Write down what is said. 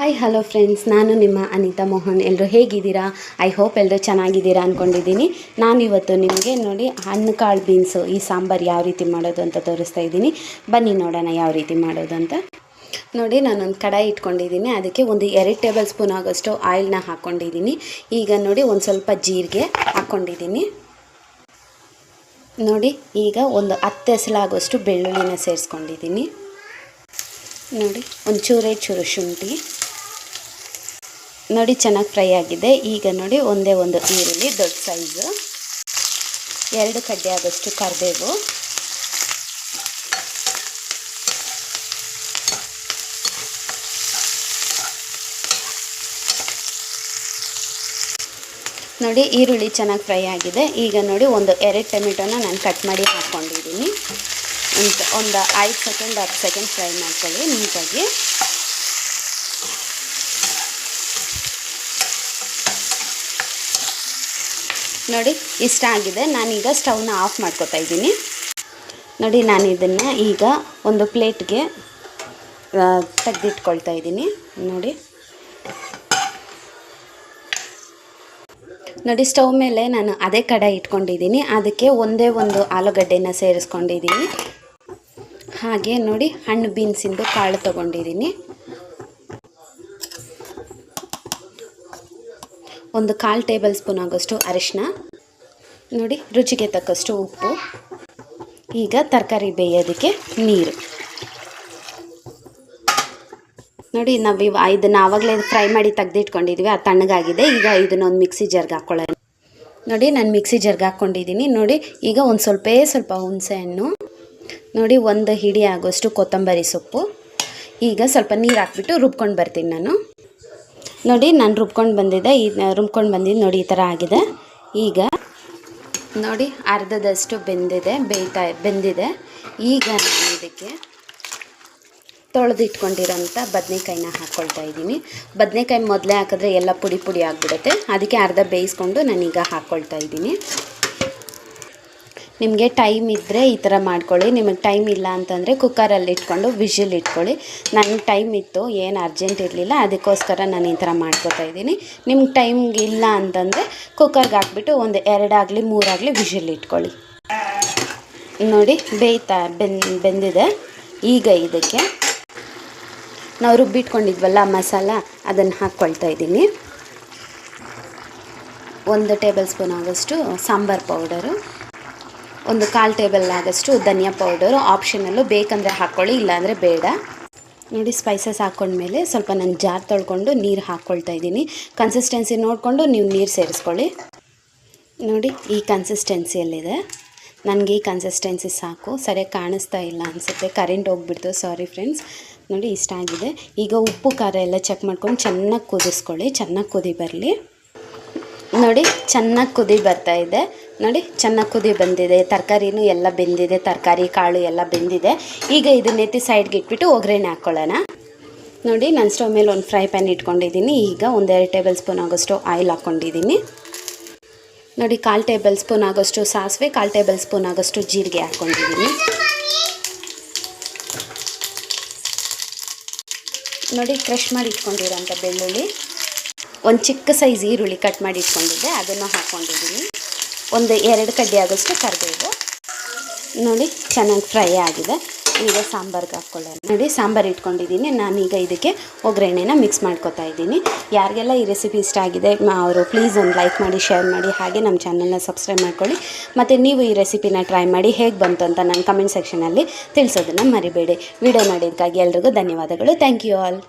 Hi hello friends ನಾನು ನಿಮ್ಮ ಅನಿತಾ ಮೋಹನ್. ಎಲ್ಲರೂ ಹೇಗಿದ್ದೀರಾ? ಐ ಹೋಪ್ ಎಲ್ಲರೂ ಚೆನ್ನಾಗಿದ್ದೀರಾ ಅಂದ್ಕೊಂಡಿದ್ದೀನಿ ನಾನಿವತ್ತು ನಿಮಗೆ ನೋಡಿ ಹಣ್ಣು, ಕಾಳು ಬೀನ್ಸು ಈ ಸಾಂಬಾರು ಯಾವ ರೀತಿ ಮಾಡೋದು ಅಂತ ತೋರಿಸ್ತಾ ಇದ್ದೀನಿ. ಬನ್ನಿ ನೋಡೋಣ ಯಾವ ರೀತಿ ಮಾಡೋದು ಅಂತ. ನೋಡಿ, ನಾನೊಂದು ಕಡಾಯಿ ಇಟ್ಕೊಂಡಿದ್ದೀನಿ. ಅದಕ್ಕೆ ಒಂದು ಎರಡು ಟೇಬಲ್ ಸ್ಪೂನ್ ಆಗೋಷ್ಟು ಆಯಿಲ್ನ ಹಾಕ್ಕೊಂಡಿದ್ದೀನಿ. ಈಗ ನೋಡಿ, ಒಂದು ಸ್ವಲ್ಪ ಜೀರಿಗೆ ಹಾಕ್ಕೊಂಡಿದ್ದೀನಿ. ನೋಡಿ, ಈಗ ಒಂದು ಹತ್ತು ಎಸಲಾಗೋಷ್ಟು ಬೆಳ್ಳುಳ್ಳಿನ ಸೇರಿಸ್ಕೊಂಡಿದ್ದೀನಿ. ನೋಡಿ, ಒಂಚೂರೇ ಚೂರು ಶುಂಠಿ. ನೋಡಿ ಚೆನ್ನಾಗಿ ಫ್ರೈ ಆಗಿದೆ. ಈಗ ನೋಡಿ ಒಂದೇ ಒಂದು ಈರುಳ್ಳಿ, ದೊಡ್ಡ ಸೈಜು ಎರಡು ಕಡ್ಡೆ ಆದಷ್ಟು ಕರಿಬೇವು. ನೋಡಿ ಈರುಳ್ಳಿ ಚೆನ್ನಾಗಿ ಫ್ರೈ ಆಗಿದೆ. ಈಗ ನೋಡಿ ಒಂದು ಎರಡು ಟೊಮೆಟೊನ ನಾನು ಕಟ್ ಮಾಡಿ ಹಾಕ್ಕೊಂಡಿದ್ದೀನಿ ಒಂದು ಒಂದು ಐದು ಸೆಕೆಂಡ್ ಹತ್ತು ಸೆಕೆಂಡ್ ಫ್ರೈ ಮಾಡ್ಕೊಳ್ಳಿ ನೀಟಾಗಿ. ನೋಡಿ, ಇಷ್ಟ ಆಗಿದೆ. ನಾನೀಗ ಸ್ಟವ್ನ ಆಫ್ ಮಾಡ್ಕೊತಾ ಇದ್ದೀನಿ. ನೋಡಿ ನಾನು ಇದನ್ನು ಈಗ ಒಂದು ಪ್ಲೇಟ್ಗೆ ತೆಗೆದಿಟ್ಕೊಳ್ತಾ ಇದ್ದೀನಿ. ನೋಡಿ. ನೋಡಿ, ಸ್ಟವ್ ಮೇಲೆ ನಾನು ಅದೇ ಕಡಾಯಿ ಇಟ್ಕೊಂಡಿದ್ದೀನಿ. ಅದಕ್ಕೆ ಒಂದೇ ಒಂದು ಆಲೂಗಡ್ಡೆನ ಸೇರಿಸ್ಕೊಂಡಿದ್ದೀನಿ. ಹಾಗೆ ನೋಡಿ, ಹಣ್ಣು ಬೀನ್ಸಿಂದು ಕಾಳು ತೊಗೊಂಡಿದ್ದೀನಿ. ಒಂದು ಕಾಲು ಟೇಬಲ್ ಸ್ಪೂನ್ ಆಗೋಷ್ಟು ಅರಿಶಿನ ನೋಡಿ, ರುಚಿಗೆ ತಕ್ಕಷ್ಟು ಉಪ್ಪು. ಈಗ ತರಕಾರಿ ಬೇಯೋದಕ್ಕೆ ನೀರು. ನೋಡಿ, ನಾವು ಇವ ಇದನ್ನು ಆವಾಗಲೇ ಫ್ರೈ ಮಾಡಿ ತೆಗೆದಿಟ್ಕೊಂಡಿದ್ವಿ ಅದು ತಣ್ಣಗಾಗಿದೆ. ಈಗ ಇದನ್ನೊಂದು ಮಿಕ್ಸಿ ಜರ್ಗೆ ಹಾಕ್ಕೊಳ್ಳೋಣ ನೋಡಿ, ನಾನು ಮಿಕ್ಸಿ ಜರ್ಗೆ ಹಾಕ್ಕೊಂಡಿದ್ದೀನಿ ನೋಡಿ, ಈಗ ಒಂದು ಸ್ವಲ್ಪೇ ಸ್ವಲ್ಪ ಹುಣಸೆ ಹಣ್ಣು ನೋಡಿ, ಒಂದು ಹಿಡಿ ಆಗೋಷ್ಟು ಕೊತ್ತಂಬರಿ ಸೊಪ್ಪು. ಈಗ ಸ್ವಲ್ಪ ನೀರು ಹಾಕ್ಬಿಟ್ಟು ರುಬ್ಕೊಂಡು ಬರ್ತೀನಿ ನಾನು. ನೋಡಿ, ನಾನು ರುಬ್ಕೊಂಡು ಬಂದಿದ್ದೆ ಈ ರುಬ್ಕೊಂಡು ಬಂದಿದ್ದು ನೋಡಿ, ಈ ಥರ ಆಗಿದೆ. ಈಗ ನೋಡಿ, ಅರ್ಧದಷ್ಟು ಬೆಂದಿದೆ, ಬೇಯ್ತಾ, ಬೆಂದಿದೆ. ಈಗ ನಾನು ಇದಕ್ಕೆ ತೊಳೆದಿಟ್ಕೊಂಡಿರೋಂಥ ಬದನೆಕಾಯಿನ ಹಾಕ್ಕೊಳ್ತಾ ಇದ್ದೀನಿ. ಬದನೆಕಾಯಿ ಮೊದಲೇ ಹಾಕಿದ್ರೆ ಎಲ್ಲ ಪುಡಿ ಪುಡಿ ಆಗಿಬಿಡುತ್ತೆ. ಅದಕ್ಕೆ ಅರ್ಧ ಬೇಯಿಸ್ಕೊಂಡು ನಾನೀಗ ಹಾಕ್ಕೊಳ್ತಾ ಇದ್ದೀನಿ. ನಿಮಗೆ ಟೈಮ್ ಇದ್ದರೆ ಈ ಥರ ಮಾಡ್ಕೊಳ್ಳಿ. ನಿಮಗೆ ಟೈಮ್ ಇಲ್ಲ ಅಂತಂದರೆ ಕುಕ್ಕರಲ್ಲಿ ಇಟ್ಕೊಂಡು ವಿಷಿಲ್ ಇಟ್ಕೊಳ್ಳಿ. ನನಗೆ ಟೈಮ್ ಇತ್ತು, ಏನು ಅರ್ಜೆಂಟ್ ಇರಲಿಲ್ಲ, ಅದಕ್ಕೋಸ್ಕರ ನಾನು ಈ ಥರ ಮಾಡ್ಕೋತಾ ಇದ್ದೀನಿ. ನಿಮ್ಗೆ ಟೈಮ್ ಇಲ್ಲ ಅಂತಂದರೆ ಕುಕ್ಕರ್ಗೆ ಹಾಕ್ಬಿಟ್ಟು ಒಂದು ಎರಡಾಗಲಿ ಮೂರಾಗಲಿ ವಿಷಿಲ್ ಇಟ್ಕೊಳ್ಳಿ. ನೋಡಿ, ಬೇಯ್ತಾ ಬೆನ್, ಬೆಂದಿದೆ. ಈಗ ಇದಕ್ಕೆ ನಾವು ರುಬ್ಬಿಟ್ಕೊಂಡಿದ್ವಲ್ಲ ಮಸಾಲ, ಅದನ್ನು ಹಾಕ್ಕೊಳ್ತಾ ಇದ್ದೀನಿ. ಒಂದು ಟೇಬಲ್ ಸ್ಪೂನ್ ಆಗೋಷ್ಟು ಸಾಂಬಾರು ಪೌಡರು. ಒಂದು ಕಾಲು ಟೇಬಲ್ ಆದಷ್ಟು ಧನಿಯಾ ಪೌಡರು ಆಪ್ಷನಲ್ಲು ಬೇಕಂದರೆ ಹಾಕ್ಕೊಳ್ಳಿ ಇಲ್ಲಾಂದರೆ ಬೇಡ. ನೋಡಿ ಸ್ಪೈಸಸ್ ಹಾಕ್ಕೊಂಡ್ಮೇಲೆ ಸ್ವಲ್ಪ ನಾನು ಜಾರ್ ತೊಳ್ಕೊಂಡು ನೀರು ಹಾಕ್ಕೊಳ್ತಾ ಇದ್ದೀನಿ. ಕನ್ಸಿಸ್ಟೆನ್ಸಿ ನೋಡಿಕೊಂಡು ನೀವು ನೀರು ಸೇರಿಸ್ಕೊಳ್ಳಿ. ನೋಡಿ ಈ ಕನ್ಸಿಸ್ಟೆನ್ಸಿಯಲ್ಲಿದೆ ನನಗೆ ಈ ಕನ್ಸಿಸ್ಟೆನ್ಸಿ ಸಾಕು. ಸರಿಯಾಗಿ ಕಾಣಿಸ್ತಾ ಇಲ್ಲ ಅನಿಸುತ್ತೆ. ಕರೆಂಟ್ ಹೋಗ್ಬಿಡ್ತು. ಸಾರಿ ಫ್ರೆಂಡ್ಸ್ ನೋಡಿ ಇಷ್ಟ ಆಗಿದೆ ಈಗ ಉಪ್ಪು, ಖಾರ ಎಲ್ಲ ಚೆಕ್ ಮಾಡ್ಕೊಂಡು ಚೆನ್ನಾಗಿ ಕುದಿಸ್ಕೊಳ್ಳಿ. ಚೆನ್ನಾಗಿ ಕುದಿ ಬರಲಿ. ನೋಡಿ, ಚೆನ್ನಾಗಿ ಕುದಿ ಬರ್ತಾ ಇದೆ. ನೋಡಿ, ಚೆನ್ನಾಗಿ ಕುದಿ ಬಂದಿದೆ. ತರಕಾರಿನೂ ಎಲ್ಲ ಬೆಂದಿದೆ. ತರಕಾರಿ, ಕಾಳು ಎಲ್ಲ ಬೆಂದಿದೆ. ಈಗ ಇದನ್ನೆತ್ತಿ ಸೈಡ್ಗೆ ಇಟ್ಬಿಟ್ಟು ಒಗ್ಗರಣೆ ಹಾಕ್ಕೊಳ್ಳೋಣ ನೋಡಿ ನನ್ನ ಸ್ಟವ್ ಮೇಲೆ ಒಂದು ಫ್ರೈ ಪ್ಯಾನ್ ಇಟ್ಕೊಂಡಿದ್ದೀನಿ. ಈಗ ಒಂದೆರಡು ಟೇಬಲ್ ಸ್ಪೂನ್ ಆಗೋಷ್ಟು ಆಯಿಲ್ ಹಾಕ್ಕೊಂಡಿದ್ದೀನಿ. ನೋಡಿ, ಕಾಲು ಟೇಬಲ್ ಸ್ಪೂನ್ ಆಗೋಷ್ಟು ಸಾಸಿವೆ, ಕಾಲು ಟೇಬಲ್ ಸ್ಪೂನ್ ಆಗೋಷ್ಟು ಜೀರಿಗೆ ಹಾಕ್ಕೊಂಡಿದ್ದೀನಿ. ನೋಡಿ ಕ್ರಷ್ ಮಾಡಿ ಇಟ್ಕೊಂಡಿರೋಂಥ ಬೆಳ್ಳುಳ್ಳಿ. ಒಂದು ಚಿಕ್ಕ ಸೈಜ್ ಈರುಳ್ಳಿ ಕಟ್ ಮಾಡಿ ಇಟ್ಕೊಂಡಿದ್ದೆ, ಅದನ್ನು ಹಾಕ್ಕೊಂಡಿದ್ದೀನಿ. ಒಂದು ಎರಡು ಕಡ್ಡಿ ಆಗೋಷ್ಟು ಕರಿಬೇವು. ನೋಡಿ, ಚೆನ್ನಾಗಿ ಫ್ರೈ ಆಗಿದೆ. ಈಗ ಸಾಂಬಾರ್ಗೆ ಹಾಕ್ಕೊಳ್ಳೋಣ ನೋಡಿ, ಸಾಂಬಾರು ಇಟ್ಕೊಂಡಿದ್ದೀನಿ. ನಾನೀಗ ಇದಕ್ಕೆ ಒಗ್ಗರಣೆನ ಮಿಕ್ಸ್ ಮಾಡ್ಕೊತಾ ಇದ್ದೀನಿ. ಯಾರಿಗೆಲ್ಲ ಈ ರೆಸಿಪಿ ಇಷ್ಟ ಆಗಿದೆ ಅವರು ಪ್ಲೀಸ್ ಒಂದು ಲೈಕ್ ಮಾಡಿ ಶೇರ್ ಮಾಡಿ, ಹಾಗೆ ನಮ್ಮ ಚಾನಲ್ನ ಸಬ್ಸ್ಕ್ರೈಬ್ ಮಾಡ್ಕೊಳ್ಳಿ. ಮತ್ತು ನೀವು ಈ ರೆಸಿಪಿನ ಟ್ರೈ ಮಾಡಿ ಹೇಗೆ ಬಂತು ಅಂತ ನನ್ನ ಕಮೆಂಟ್ ಸೆಕ್ಷನಲ್ಲಿ ತಿಳಿಸೋದನ್ನು ಮರಿಬೇಡಿ. ವಿಡಿಯೋ ಮಾಡಿದ್ದಕ್ಕಾಗಿ ಎಲ್ರಿಗೂ ಧನ್ಯವಾದಗಳು. Thank you all